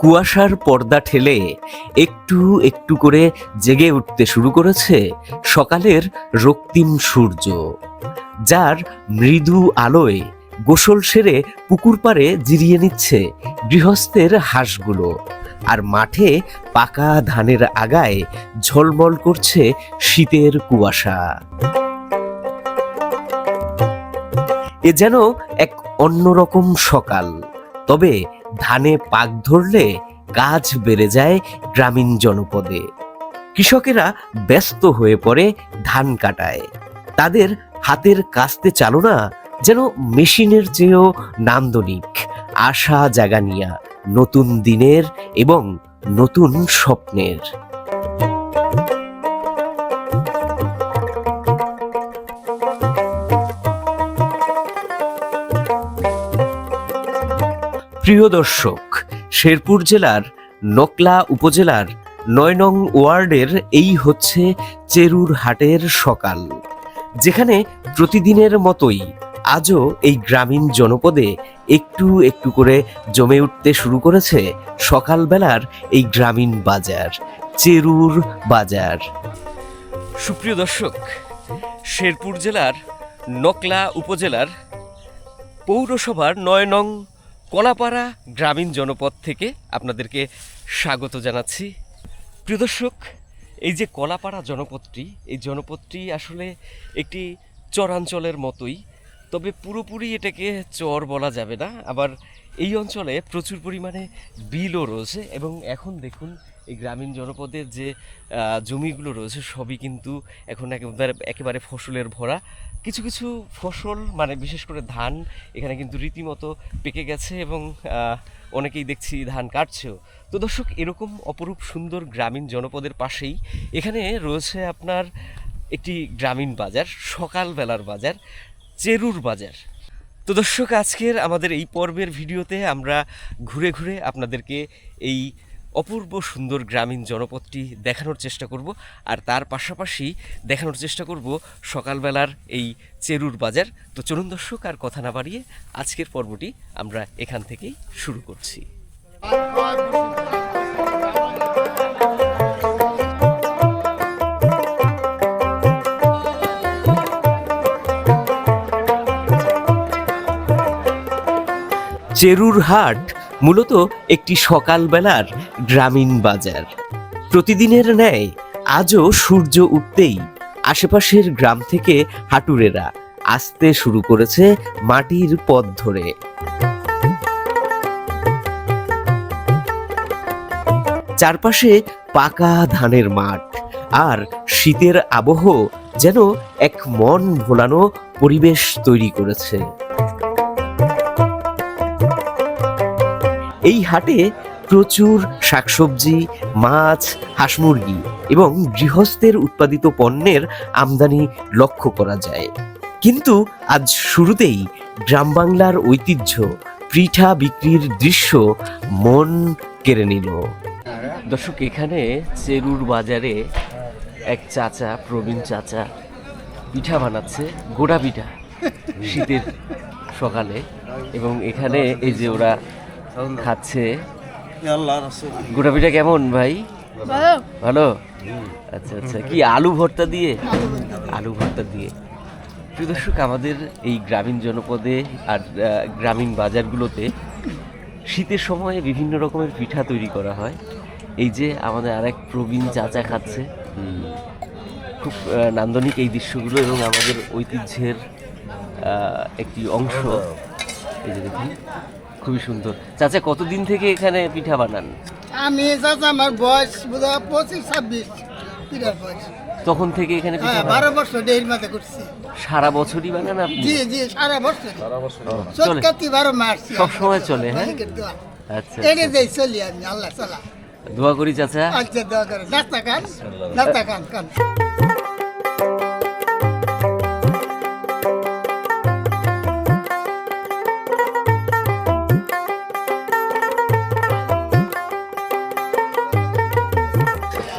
কুয়াশার পর্দা ঠেলে একটু একটু করে জেগে উঠতে শুরু করেছে সকালের রক্তিম সূর্য, যার মৃদু আলোয় গোসল সেরে পুকুর পাড়ে জিরিয়ে নিচ্ছে গৃহস্থের হাঁসগুলো আর মাঠে পাকা ধানের আগায় ঝলমল করছে শীতের কুয়াশা। এ যেন এক অন্যরকম সকাল, তবে ধানে পাক ধরলে গাছ বেড়ে যায় গ্রামীণ জনপদে। কৃষকেরা ব্যস্ত হয়ে পড়ে ধান কাটায়। তাদের হাতের কাস্তে চালনা যেন মেশিনের চেয়েও নান্দনিক, আশা জাগানিয়া, নতুন দিনের এবং নতুন স্বপ্নের। প্রিয় দর্শক, শেরপুর জেলার নকলা উপজেলার নয় নং ওয়ার্ডের এই হচ্ছে চেরুর হাটের সকাল, যেখানে প্রতিদিনের মতোই আজও এই গ্রামীণ জনপদে একটু একটু করে জমে উঠতে শুরু করেছে সকালবেলার এই গ্রামীণ বাজার, চেরুর বাজার। সুপ্রিয় দর্শক, শেরপুর জেলার নকলা উপজেলার পৌরসভার নয় নং কলাপাড়া গ্রামীণ জনপদ থেকে আপনাদেরকে স্বাগত জানাচ্ছি। প্রিয় দর্শক, এই যে কলাপাড়া জনপদটি, এই জনপদটি আসলে একটি চরাঞ্চলের মতোই, তবে পুরোপুরি এটাকে চর বলা যাবে না। আবার এই অঞ্চলে প্রচুর পরিমাণে বিলও রয়েছে এবং এখন দেখুন এই গ্রামীণ জনপদের যে জমিগুলো রয়েছে সবই কিন্তু এখন একেবারে একেবারে ফসলের ভরা। কিছু কিছু ফসল মানে বিশেষ করে ধান, এখানে কিন্তু রীতিমতো পেকে গেছে এবং অনেকেই দেখছি ধান কাটছেও। তো দর্শক, এরকম অপরূপ সুন্দর গ্রামীণ জনপদের পাশেই এখানে রয়েছে আপনার একটি গ্রামীণ বাজার, সকালবেলার বাজার, চেরুর বাজার। তো দর্শক, আজকের আমাদের এই পর্বের ভিডিওতে আমরা ঘুরে ঘুরে আপনাদেরকে এই অপূর্ব সুন্দর গ্রামীণ জনপদটি দেখানোর চেষ্টা করব, আর তার পাশাপাশি দেখানোর চেষ্টা করব সকালবেলার এই চেরুর বাজার। তো চলুন দর্শক, আর কথা না বাড়িয়ে আজকের পর্বটি আমরা এখান থেকেই শুরু করছি। চেরুর হাট মূলত একটি সকালবেলার গ্রামীণ বাজার। প্রতিদিনের ন্যায় আজও সূর্য উঠতেই আশেপাশের গ্রাম থেকে হাটুরেরা আসতে শুরু করেছে মাটির পথ ধরে। চারপাশে পাকা ধানের মাঠ আর শীতের আবহ যেন এক মন ভোলানো পরিবেশ তৈরি করেছে। এই হাটে প্রচুর শাকসবজি, মাছ হাঁস মুরগি এবং গৃহস্থের উৎপাদিত পণ্যের আমদানি লক্ষ্য করা যায়। কিন্তু আজ শুরুতেই গ্রাম বাংলার ঐতিহ্য পিঠা বিক্রির দৃশ্য মন কেড়ে নিল। দর্শক, এখানে চেরুর বাজারে এক চাচা, প্রবীণ চাচা পিঠা বানাচ্ছে, গোড়া পিঠা শীতের সকালে এবং এখানে এই যে ওরা খাচ্ছে। গোটা পিঠা কেমন ভাই? ভালো। আচ্ছা আচ্ছা। কি আলু ভর্তা দিয়ে? আলু ভর্তা দিয়ে। প্রিয় দর্শক আমাদের এই গ্রামীণ জনপদে আর গ্রামীণ বাজারগুলোতে শীতের সময়ে বিভিন্ন রকমের পিঠা তৈরি করা হয়। এই যে আমাদের আরেক প্রবীণ চাচা খাচ্ছে। খুব নান্দনিক এই দৃশ্যগুলো এবং আমাদের ঐতিহ্যের একটি অংশ। এই যে দেখুন। খুবই সুন্দর। চাচা কতদিন থেকে এখানে পিঠা বানান? আমি চাচা আমার বয়স বোধহয় পঁচিশ ছাব্বিশ। বয়স। তখন থেকে এখানে পিঠা হ্যাঁ বানান? বারো বছর ডের মাথা করছি। সারা বছরই বানান আপনি? জি জি সারা বছর চোদ্দ চলে। বারো মার্চ। সব সময় চলে হ্যাঁ? মালিকের দোয়া। আচ্ছা এড়ে দেই চলি আমি আল্লাহ চালা। দোয়া করি চাচা। আচ্ছা দোয়া করে নাস্তা খান? নাস্তা খান খান।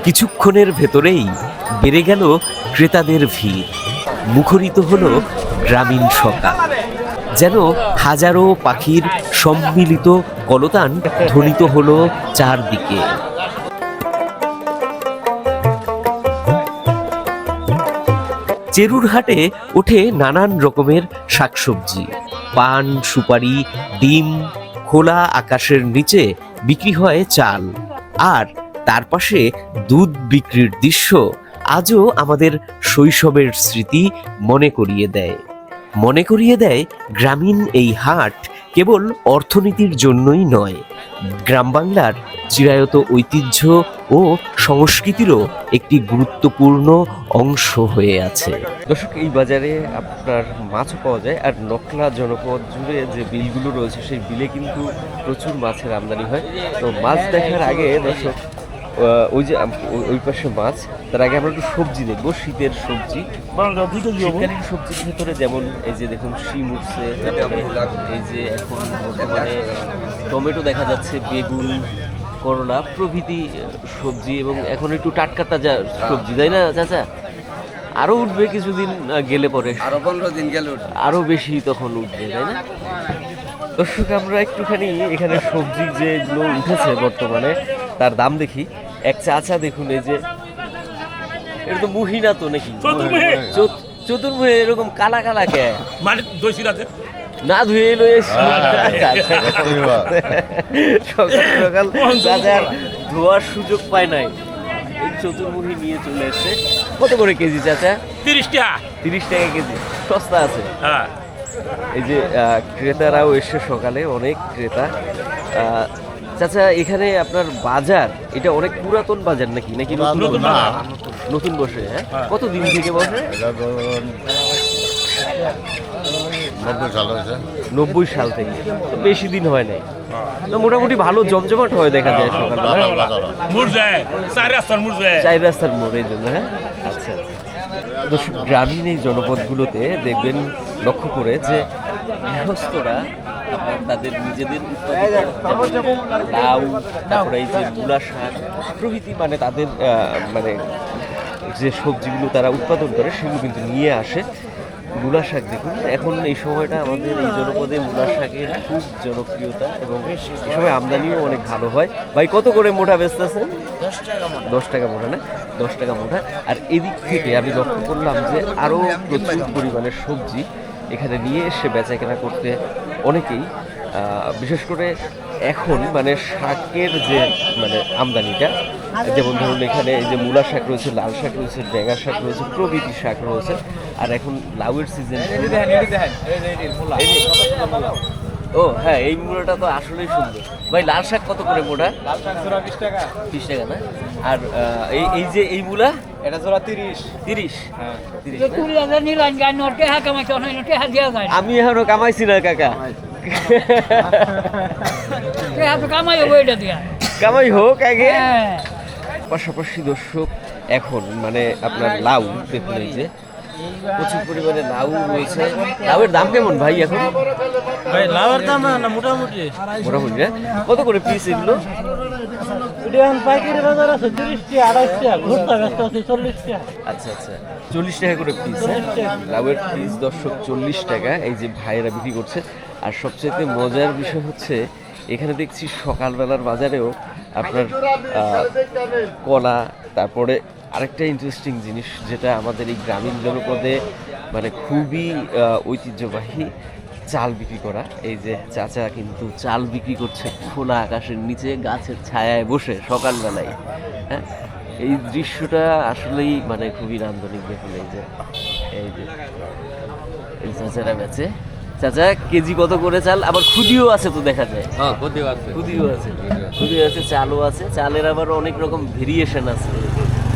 কিছুক্ষণের ভেতরেই বেড়ে গেল ক্রেতাদের ভিড়। মুখরিত হল গ্রামীণ সকাল যেন হাজারো পাখির সম্মিলিত কলতান ধ্বনিত হল চারদিকে। চেরুর হাটে ওঠে নানান রকমের শাকসবজি। পান, সুপারি, ডিম, খোলা আকাশের নিচে বিক্রি হয় চাল। আর তার পাশে দুধ বিক্রির দৃশ্য আজও আমাদের শৈশবের স্মৃতি মনে করিয়ে দেয়। মনে করিয়ে দেয় গ্রামীণ এই হাট কেবল অর্থনীতির জন্যই নয়, গ্রাম বাংলার চিরায়ত ঐতিহ্য ও সংস্কৃতিরও একটি গুরুত্বপূর্ণ অংশ হয়ে আছে। দর্শক, এই বাজারে আপনার মাছও পাওয়া যায় আর নকলা জনপদ জুড়ে যে বিলগুলো রয়েছে, সেই বিলে কিন্তু প্রচুর মাছের আমদানি হয়। তো মাছ দেখার আগে দর্শক ওই যে ওই- পাশে মাছ তার আগে আমরা একটু সবজি দেখব শীতের সবজি। শীতকালীন সবজির ভেতরে যেমন এই যে দেখুন শিম উঠছে এই যে এখন বর্তমানে টমেটো দেখা যাচ্ছে বেগুন করলা প্রভৃতি সবজি এবং এখন একটু টাটকা তাজা সবজি তাই না চাচা? আরও উঠবে কিছুদিন গেলে পরে। আরও পনেরো দিন গেল আরও বেশি তখন উঠবে তাই না? দর্শক আমরা একটুখানি এখানে সবজি যেগুলো উঠেছে বর্তমানে তার দাম দেখি। এক চাচা দেখুন এই যে এটা তো মুহিনা তো নাকি? চতুর্মুহে। এরকম কালা কালা কে? মানে দইশির আছে না ধুয়ে এলো এসে সকাল সকাল ধোয়ার সুযোগ পায় নাই। এই চতুর্মুখী নিয়ে চলে এসছে। কত করে কেজি চাচা? তিরিশ টাকা। তিরিশ টাকা কেজি। সস্তা আছে। হ্যাঁ। এই যে আহ, ক্রেতারাও এসে সকালে অনেক ক্রেতা। আহ, চাচা এখানে আপনার বাজার এটা অনেক পুরাতন বাজার নাকি? নাকি নতুন? নতুন বসে? হ্যাঁ? হ্যাঁ। কত দিন থেকে বসে? নব্বই সাল থেকে। বেশি দিন হয় নাই। তো মোটামুটি ভালো জমজমাট হয় দেখা যায় সকালবেলা। মুরজে চার রাস্তার মোড় এই জন্য হ্যাঁ? আচ্ছা আচ্ছা। গ্রামীণ এই জনপদগুলোতে দেখবেন লক্ষ্য করে যে গৃহস্থরা আপনার তাদের নিজেদের উৎপাদিত লাউ তারপরে এই যে মূলা শাক প্রভৃতি মানে তাদের মানে যে সবজিগুলো তারা উৎপাদন করে সেগুলো কিন্তু নিয়ে আসে মূলা শাক দেখুন। এখন এই সময়টা আমাদের এই জনপদে মূলা শাকের খুব জনপ্রিয়তা এবং এই সময় আমদানিও অনেক ভালো হয়। ভাই কত করে মোটা ব্যস্ত আছেন দশ টাকা মোটা না? দশ টাকা মোটা। আর এদিক থেকে আমি লক্ষ্য করলাম যে আরও প্রচুর পরিমাণের সবজি এখানে নিয়ে এসে বেচা কেনা করতে অনেকেই বিশেষ করে এখন মানে শাকের যে মানে আমদানিটা যেমন ধরুন এখানে এই যে মূলা শাক রয়েছে লাল শাক রয়েছে ডেঙ্গা শাক রয়েছে প্রভৃতি শাক রয়েছে আর এখন লাউয়ের সিজন ও হ্যাঁ এই মূলাটা তো আসলেই সুন্দর। ভাই লাল শাক কত করে মোটা? লাল শাক বিশ টাকা। বিশ টাকা না? আর এই এই যে এই মূলা এটা জোড়া তিরিশ। তিরিশ। হ্যাঁ তিরিশ। তো না? কুড়ি হাজার নিলাম গান নটকে হ্যাঁ কামাইছে অনেক নটকে হ্যাঁ দেওয়া যায় আমি এখনও কামাইছি না কাকা। কে কামাই হব এটা দিয়া। কামাই হোক আগে। হ্যাঁ। পাশাপাশি দর্শক এখন মানে আপনার লাউ দেখুন এই যে প্রচুর পরিমাণে লাউ রয়েছে। লাউয়ের দাম কেমন ভাই এখন? ভাই লাউয়ের দাম না মোটামুটি। মোটামুটি না? কত করে পিস এগুলো? আচ্ছা আচ্ছা। চল্লিশ টাকা করে পিস লাউয়ের পিস দর্শক চল্লিশ টাকা এই যে ভাইয়েরা বিক্রি করছে। আর সবচেয়ে মজার বিষয় হচ্ছে এখানে দেখছি সকালবেলার বাজারেও আপনার কলা তারপরে আরেকটা ইন্টারেস্টিং জিনিস যেটা আমাদের এই গ্রামীণ জনপদে মানে খুবই ঐতিহ্যবাহী চাল বিক্রি করা। এই যে চাচা কিন্তু চাল বিক্রি করছে খোলা আকাশের নিচে গাছের ছায়ায় বসে সকালবেলায়। হ্যাঁ? এই দৃশ্যটা আসলেই মানে খুবই নান্দনিক দেখুন এই যে এই যে এই চাচারা বেচে। চাচা কেজি কত করে চাল? আবার খুদিও আছে তো দেখা যায়। হ্যাঁ প্রতি আছে। খুদিও আছে। খুদিও আছে। চালও আছে। চালের আবার অনেক রকম ভেরিয়েশন আছে।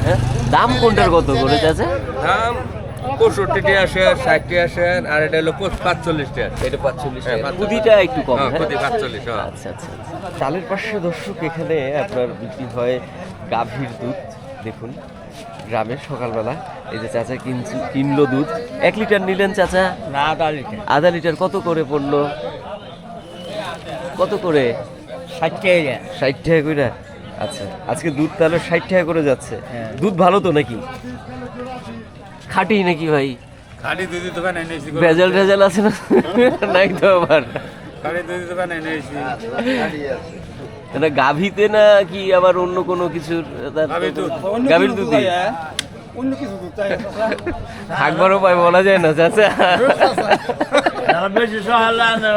হ্যাঁ? দাম কোনটার কত? করে চাচা দাম পঁয়ষট্টি টাকা শেয়ার ষাট টাকা শেয়ার আর এটা হলো পঁচ- পাঁচচল্লিশ টাকা এটা পাঁচচল্লিশ হ্যাঁ, টাকা একটু কম হ্যাঁ হ্যাঁ? পাঁচচল্লিশ হ্যাঁ। আচ্ছা আচ্ছা আচ্ছা। চালের পাশে দর্শক এখানে আপনার বিক্রি হয় গাভীর দুধ। দেখুন গ্রামে সকালবেলা এই যে চাচা কিনছি কিনলো দুধ। এক লিটার নিলেন চাচা? না আধা লিটার। আধা লিটার কত করে পড়ল? কত করে? ষাট টাকা ষাট টাকা করে আচ্ছা আজকে দুধ তাহলে ষাট টাকা করে যাচ্ছে। হ্যাঁ। দুধ ভালো তো নাকি? খাঁটি নাকি ভাই? খালি দুধি দোকানে এনেছি ভেজাল ভেজাল আছে না? নাই তো আবার। খালি দুধি দোকানে এনেছি এটা গাভিতে না কি আবার অন্য কোনো কিছুর গাভীর দুধ। গাভীর দুধই? একবারও পাই বলা যায় না চাচা। বেশি সহাল না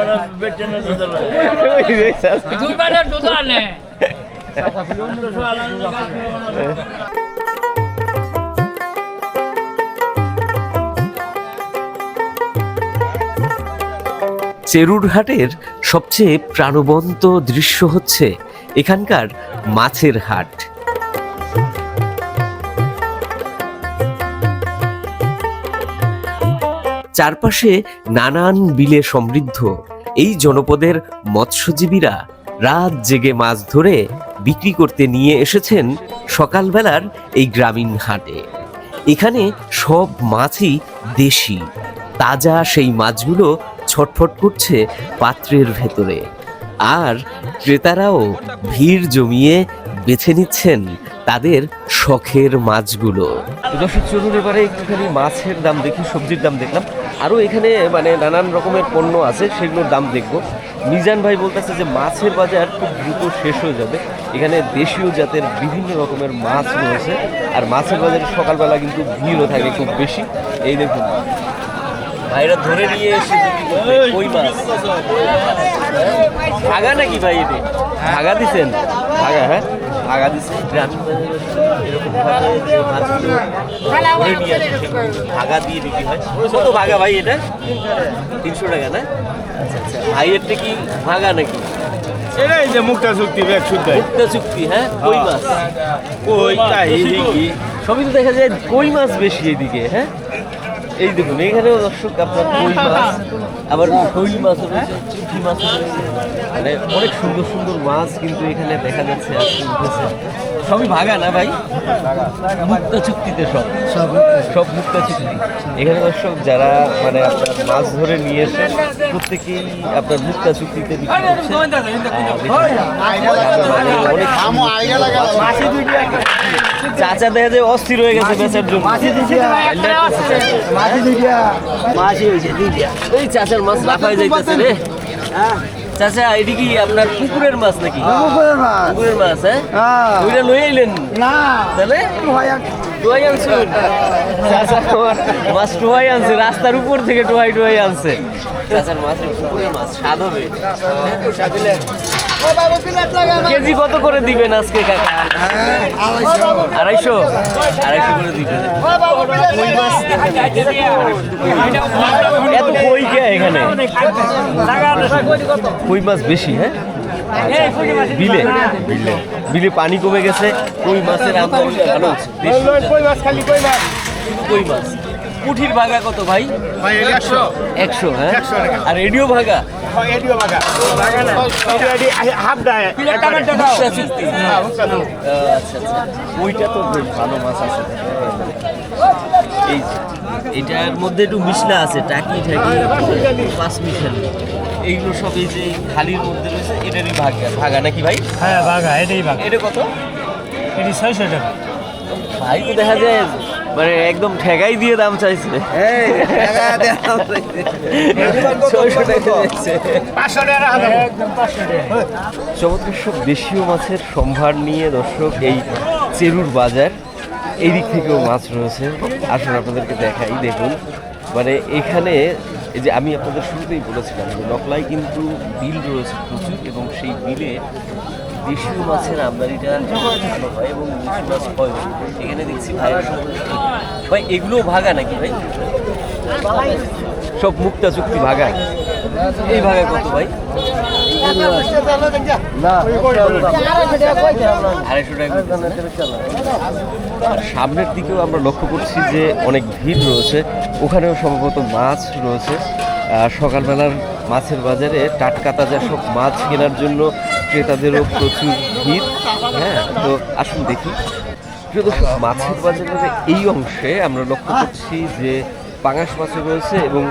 পারে দুধ আনে সহাল আনে চেরুর হাটের সবচেয়ে প্রাণবন্ত দৃশ্য হচ্ছে এখানকার মাছের হাট। চারপাশে নানান বিলে সমৃদ্ধ এই জনপদের মৎস্যজীবীরা রাত জেগে মাছ ধরে বিক্রি করতে নিয়ে এসেছেন সকালবেলার এই গ্রামীণ হাটে। এখানে সব মাছই দেশি। তাজা সেই মাছগুলো ছটফট করছে পাত্রের ভেতরে। আর ক্রেতারাও ভিড় জমিয়ে বেছে নিচ্ছেন তাদের শখের মাছগুলো। দর্শক, চলুন এবারে একটুখানি মাছের দাম দেখি, সবজির দাম দেখলাম। আরও এখানে মানে নানান রকমের পণ্য আছে সেগুলোর দাম দেখব মিজান ভাই বলতেছে যে মাছের বাজার খুব দ্রুত শেষ হয়ে যাবে এখানে দেশীয় জাতের বিভিন্ন রকমের মাছ রয়েছে আর মাছের বাজারে সকালবেলা কিন্তু ভিড়ও থাকে খুব বেশি এই দেখুন ভাইরা ধরে নিয়ে এসে কই মাছ ভাগা নাকি ভাই এটি ভাগা দিছেন ভাগা হ্যাঁ ভাগা দিছে। গ্রামীণ বাজারে এরকম যে মাছগুলো ধরে নিয়ে আসে সেগুলো ভাগা দিয়ে বিক্রি হয়। কত ভাগা ভাই এটা। তিনশো টাকা না? আচ্ছা আচ্ছা ভাইয়েরটা কি ভাগা নাকি? এটাই যে মুক্তা চুক্তি ব্যাগ শুদ্ধ মুক্তা চুক্তি হ্যাঁ? কই মাছ? কই তাই সবই তো দেখা যায় কই মাছ বেশি এদিকে হ্যাঁ? এই দেখুন এখানেও দর্শক আপনার কই মাছ আবার শৈল মাছ রয়েছে চিঠি মাছ রয়েছে মানে অনেক সুন্দর সুন্দর মাছ কিন্তু এখানে দেখা যাচ্ছে উঠেছে সবই ভাগা না ভাই মুক্তা চুক্তিতে সব সব মুক্তা চুক্তি এখানে দর্শক যারা মানে আপনার মাছ ধরে নিয়ে এসে প্রত্যেকেই আপনার মুক্তা চুক্তিতে বিক্রি করছে অনেক চাচা দেখা যায় অস্থির হয়ে গেছে বেচার জন্য। এই চাচার মাছ লাফায় যাইতেছে রে। চাচা এটি কি আপনার পুকুরের মাছ নাকি? পুকুরের মাছ। হ্যাঁ? ওইটা লই আইলেন তাহলে? টোয়াই আনছেন চাচা মাছ টোয়াই আনছে রাস্তার উপর থেকে টোয়াই টোয়াই আনছে। চাচার মাছ পুকুরের মাছ স্বাদ হবে। কেজি কত করে দিবেন আজকে কাকা? আড়াইশো? আড়াইশো করে দিবেন। এত কই কে এখানে? কই মাছ বেশি হ্যাঁ? বিলে বিলে। বিলে পানি কমে গেছে, কই মাছের কই মাছ খালি মাছ? কই মাছ? পুঠির ভাগা কত ভাই? একশো একশো হ্যাঁ? আর রেডিও ভাগা? এডিও বাগা। আচ্ছা ওইটা তো। ভালো মাছ আছে। এই এটার মধ্যে একটু মিশলা আছে টাকি ঠাকি পাঁচ মিশাল। এইগুলো সব এই যে থালির মধ্যে রয়েছে এটারই ভাগা ভাগা নাকি ভাই? হ্যাঁ বাঘা এটাই বাঘা এটা কত? এটি ছয়শো টাকা। ভাই তো দেখা যায় মানে একদম ঠেকাই দিয়ে দাম চাইছে। চমৎকার সব দেশীয় মাছের সম্ভার নিয়ে দর্শক এই চেরুর বাজার। এই দিক থেকেও মাছ রয়েছে। আসুন আপনাদেরকে দেখাই দেখুন। মানে এখানে এই যে আমি আপনাদের শুরুতেই বলেছিলাম যে নকলায় কিন্তু বিল রয়েছে প্রচুর এবং সেই বিলে দেশীয় মাছের আমদানিটা ভালো হয় এবং দেশি মাছ হয় এখানে দেখছি ভাই ভাই, এগুলোও ভাগা নাকি ভাই? সব মুক্তা চুক্তি ভাগা। এই ভাগা কত ভাই? সামনের দিকেও আমরা লক্ষ্য করছি যে অনেক ভিড় রয়েছে। ওখানেও সম্ভবত মাছ রয়েছে। সকালবেলার মাছের বাজারে টাটকা তাজা সব মাছ কেনার জন্য ক্রেতাদেরও প্রচুর ভিড়। হ্যাঁ তো আসুন দেখি। প্রিয় মাছের বাজারের এই অংশে আমরা লক্ষ্য করছি যে পাঙাশ মাছও রয়েছে এবং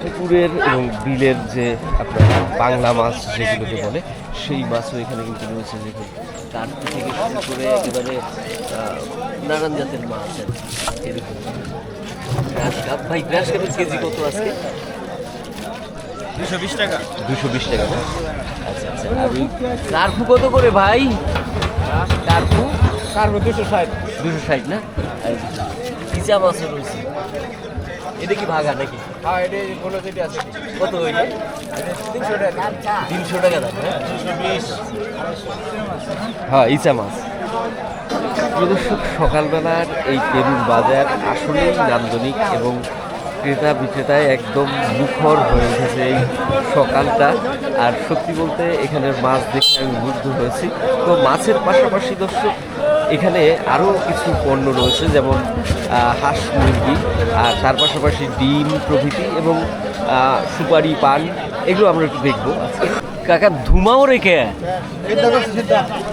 পুকুরের এবং বিলের যে আপনার বাংলা মাছ যেগুলোকে বলে, সেই মাছও এখানে কিন্তু রয়েছে দেখুন তার থেকে শুরু করে একেবারে নানান জাতের মাছ। এরকম ভাই কেজি কত আজকে? দুশো বিশ টাকা। দুশো বিশ টাকা। আচ্ছা আচ্ছা। আর ওই কার্পু কত করে ভাই? কার্পু কারবো দুশো ষাট। দুশো ষাট না? মাছও রয়েছে এটা কি ভাগা নাকি? হ্যাঁ এটা বলো যেটা আছে। কত হইলে? তিনশো টাকা। তিনশো টাকা দাম হ্যাঁ? হ্যাঁ ইচা মাছ। প্রদর্শক সকালবেলার এই পেরুর বাজার আসলেই নান্দনিক এবং ক্রেতা বিক্রেতায় একদম মুখর হয়ে উঠেছে এই সকালটা। আর সত্যি বলতে এখানের মাছ দেখে আমি মুগ্ধ হয়েছি। তো মাছের পাশাপাশি দর্শক এখানে আরও কিছু পণ্য রয়েছে যেমন হাঁস মুরগি আর তার পাশাপাশি ডিম প্রভৃতি এবং সুপারি পান এগুলো আমরা একটু দেখব আজকে। কাকা ধুমাও রেখে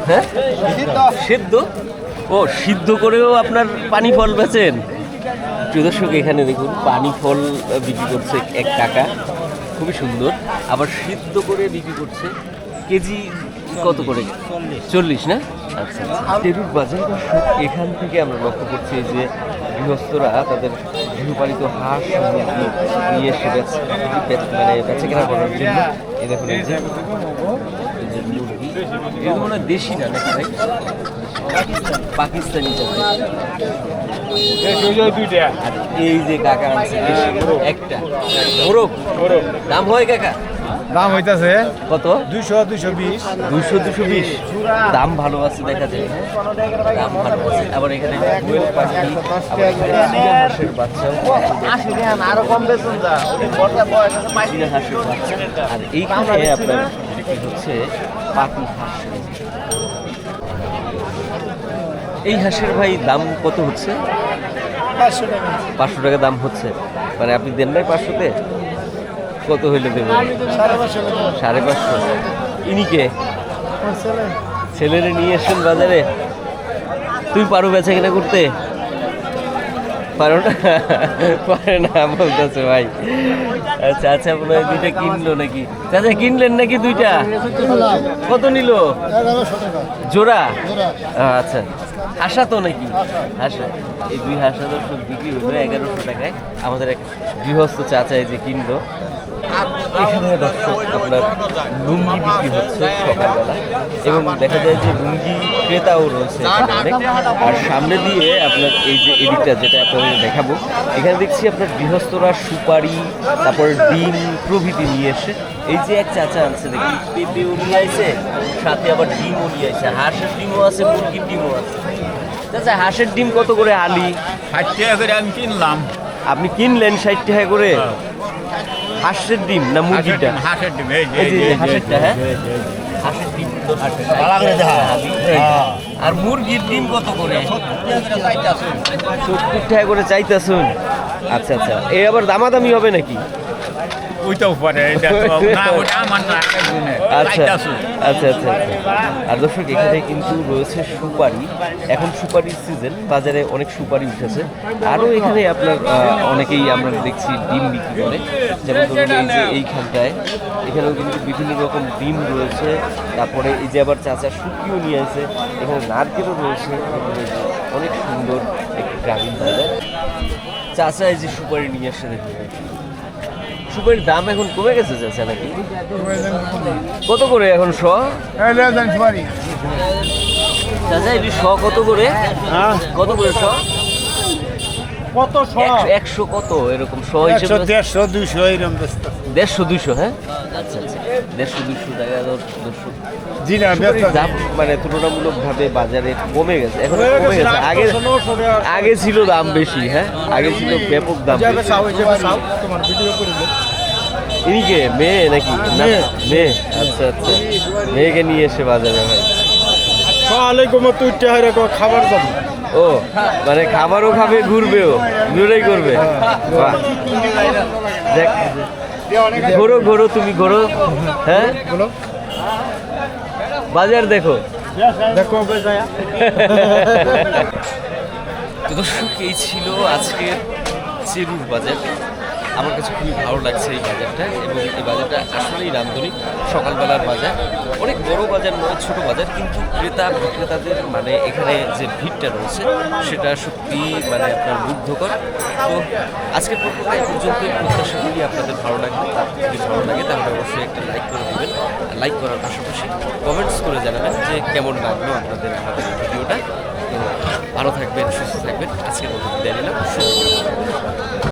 হ্যাঁ? সেদ্ধ? ও সিদ্ধ করেও আপনার পানি ফল বেচেন? প্রিয় দর্শক এখানে দেখুন পানি ফল বিক্রি করছে এক কাকা। খুবই সুন্দর। আবার সিদ্ধ করে বিক্রি করছে কেজি কত করে? চল্লিশ। না? আচ্ছা আচ্ছা। টেরুর বাজার দর্শক এখান থেকে আমরা লক্ষ্য করছি যে গৃহস্থরা তাদের গৃহপালিত হাঁস মুরগি নিয়ে এসে মানে বেচা কেনা করার জন্য এই দেখুন এই যে মুরগি। এগুলো মনে হয় দেশি না নাকি পাকিস্তানি। আর এই যে কাকা আছে একটা মোরগ দাম হয় কাকা দাম হইতাছে কত দুইশো দুইশো বিশ দুশো দুশো বিশ দাম ভালো আছে দেখা যায় দাম ভালো আছে আবার এখানে হাঁসের বাচ্চাও আরও কম বেতন হাঁসের বাচ্চা আর এইখানে আপনার হচ্ছে পাতি হাঁস এই হাঁসের ভাই দাম কত হচ্ছে? পাঁচশো টাকা। পাঁচশো টাকা দাম হচ্ছে। মানে আপনি দেন নাই পাঁচশোতে? কত হইলে দেবেন? সাড়ে পাঁচশো ইনি কে? ছেলেরে নিয়ে এসেন বাজারে। তুই পারো বেচা কিনা করতে? পারো না? পারে না বলতেছে ভাই। আচ্ছা আচ্ছা মনে হয় দুইটা কিনলো নাকি? চাচা কিনলেন নাকি দুইটা? কত নিল? জোড়া। আচ্ছা। হাসা তো নাকি? হাসা। এই দুই হাসা দর্শক বিক্রি হলো এগারোশো টাকায়। আমাদের এক গৃহস্থ চাচাই যে কিনলো। এখানে আপনার লুঙ্গি বিক্রি হচ্ছে সকালবেলা। এবং দেখা যায় যে লুঙ্গি ক্রেতাও রয়েছে আর সামনে দিয়ে আপনার এই যে এদিকটা যেটা আপনাদের দেখাবো, এখানে দেখছি আপনার গৃহস্থরা সুপারি, তারপরে ডিম প্রভৃতি নিয়ে এসে, এই যে এক চাচা আনছে দেখি পেঁপে নিয়ে আইছে, সাথে আবার ডিমও নিয়ে আইছে। হাঁসের ডিমও আছে, মুরগির ডিমও আছে। চাচা হাঁসের ডিম কত করে আলি? ষাট টাকা করে আমি কিনলাম। আপনি কিনলেন ষাট টাকা করে? হাঁসের ডিম না মুরগিটা? হাঁসের ডিম এই যে হাঁসেরটা হ্যাঁ? হাঁসের ডিম আর মুরগির ডিম কত করে? সত্তর টাকা করে চাইতেছুন। আচ্ছা আচ্ছা। এই আবার দামাদামি হবে নাকি? ওইটাও পারে এটা তো না ওটা আমার না আচ্ছা আচ্ছা আচ্ছা আর দর্শক এখানে কিন্তু রয়েছে সুপারি। এখন সুপারির সিজন বাজারে অনেক সুপারি উঠেছে। আরও এখানে আপনার অনেকেই আমরা দেখছি ডিম বিক্রি করে। যেমন ধরুন এই যে এইখানটায় এখানেও কিন্তু বিভিন্ন রকম ডিম রয়েছে। তারপরে এই যে আবার চাচা শুকিও নিয়ে আছে এখানে নারকেলও রয়েছে। অনেক সুন্দর একটি গ্রামীণ বাজার। চাচা এই যে সুপারি নিয়ে আসছে দেখুন। সুপারির দাম এখন কমে গেছে চাচা নাকি? কত করে এখন শ চাচা এটি শ কত করে? কত করে শ কত একশো- কত এরকম শ হিসেবে? দেড়শো দুইশো এরকম দেড়শো দুইশো হ্যাঁ? আচ্ছা আচ্ছা। দেড়শো টাকা জি না দাম মানে তুলনামূলক ভাবে বাজারে কমে গেছে। এখন কমে গেছে আগে আগে ছিল দাম বেশি হ্যাঁ? আগে ছিল ব্যাপক দাম বেশি। ইনি কে মেয়ে নাকি? না মেয়ে। আচ্ছা আচ্ছা। মেয়েকে নিয়ে এসে বাজারে ভাই। ওয়ালাইকুম তুই টেহারে খাবার যাব ও মানে খাবারও খাবে ঘুরবেও। দুটোই করবে। দেখ ঘোরো ঘোরো তুমি ঘোরো। হ্যাঁ? বাজার দেখো। দেখো তো দর্শক এই ছিল আজকের চেরুর বাজার। আমার কাছে খুবই ভালো লাগছে এই বাজারটা এবং এই বাজারটা আসলেই নান্দনিক সকালবেলার বাজার। অনেক বড় বাজার নয়, ছোট বাজার, কিন্তু ক্রেতা, বিক্রেতাদের মানে এখানে যে ভিড়টা রয়েছে, সেটা সত্যি মানে আপনার মুগ্ধকর। তো আজকের পর্বটা এই পর্যন্তই। প্রত্যাশা করি আপনাদের ভালো লাগবে। যদি ভালো লাগে, তাহলে অবশ্যই একটা লাইক করে দেবেন। লাইক করার পাশাপাশি কমেন্টস করে জানাবেন যে কেমন লাগল আপনাদের আমাদের ভিডিওটা। তো ভালো থাকবেন, সুস্থ থাকবেন। আজকের মতো বিদায় নিলাম।